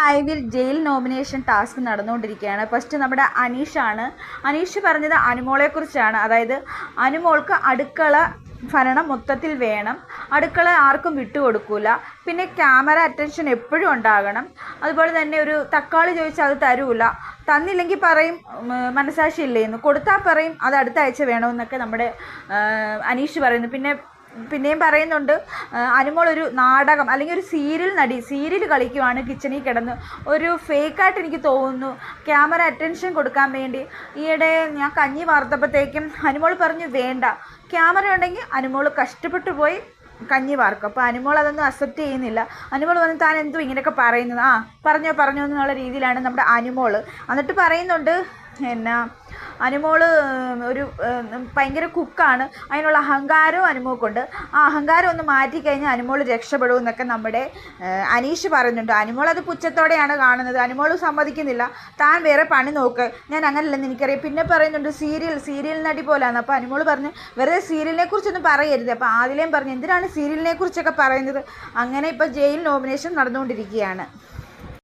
ലൈവിൽ jail nomination task നടന്നുകൊണ്ടിരിക്കുകയാണ്. First നമ്മുടെ അനീഷാണ്. അനീഷ് പറഞ്ഞത് അനുമോളെക്കുറിച്ചാണ്. അതായത് അനുമോൾക്ക് അടുക്കള ഭരണം മൊത്തത്തിൽ വേണം. അടുക്കള ആർക്കും വിട്ടുകൊടുക്കൂല. പിന്നെ ക്യാമറ അറ്റൻഷൻ എപ്പോഴും ഉണ്ടാകണം. അതുപോലെ തന്നെ ഒരു തക്കാളി ചോദിച്ചാൽ അത് തരൂല. തന്നില്ലെങ്കിൽ പറയും മനസാക്ഷി ഇല്ലേന്ന് കൊടുത്താൽ പറയും അത് അടുത്ത ആഴ്ച വേണമെന്നൊക്കെ നമ്മുടെ അനീഷ് പറയുന്നു. പിന്നെ പിന്നെയും പറയുന്നുണ്ട് അനുമോൾ ഒരു നാടകം അല്ലെങ്കിൽ ഒരു സീരിയൽ നടി സീരിയൽ കളിക്കുവാണ് കിച്ചണിൽ കിടന്ന്. ഒരു ഫേക്കായിട്ട് എനിക്ക് തോന്നുന്നു ക്യാമറ അറ്റൻഷൻ കൊടുക്കാൻ വേണ്ടി. ഈയിടെ ഞാൻ കഞ്ഞി വാർത്തപ്പോഴത്തേക്കും അനുമോൾ പറഞ്ഞു വേണ്ട ക്യാമറ ഉണ്ടെങ്കിൽ അനുമോൾ കഷ്ടപ്പെട്ടു പോയി കഞ്ഞി വാർക്കും. അപ്പോൾ അനുമോൾ അതൊന്നും അക്സെപ്റ്റ് ചെയ്യുന്നില്ല. അനുമോൾ വന്ന് താൻ എന്തോ ഇങ്ങനെയൊക്കെ പറയുന്നത്. ആ പറഞ്ഞോ പറഞ്ഞോ എന്നുള്ള രീതിയിലാണ് നമ്മുടെ അനുമോൾ. എന്നിട്ട് പറയുന്നുണ്ട് എന്നാ അനുമോൾ ഒരു ഭയങ്കര കുക്കാണ്. അതിനുള്ള അഹങ്കാരവും അനുമോൾക്കുണ്ട് ആ അഹങ്കാരം ഒന്ന് മാറ്റിക്കഴിഞ്ഞാൽ അനുമോൾ രക്ഷപ്പെടും എന്നൊക്കെ നമ്മുടെ അനീഷ് പറയുന്നുണ്ട്. അനുമോൾ അത് പുച്ഛത്തോടെയാണ് കാണുന്നത്. അനുമോൾ സമ്മതിക്കുന്നില്ല. താൻ വേറെ പണി നോക്ക്. ഞാൻ അങ്ങനെയല്ലെന്ന് എനിക്കറിയാം. പിന്നെ പറയുന്നുണ്ട് സീരിയൽ സീരിയൽ നടി പോലാണ് അപ്പോൾ അനുമോൾ പറഞ്ഞ് വെറുതെ സീരിയലിനെ കുറിച്ചൊന്നും പറയരുത്. അപ്പോൾ ആദ്യം പറഞ്ഞു എന്തിനാണ് സീരിയലിനെ കുറിച്ചൊക്കെ പറയുന്നത്? അങ്ങനെ ഇപ്പോൾ ജയിൽ നോമിനേഷൻ നടന്നുകൊണ്ടിരിക്കുകയാണ്.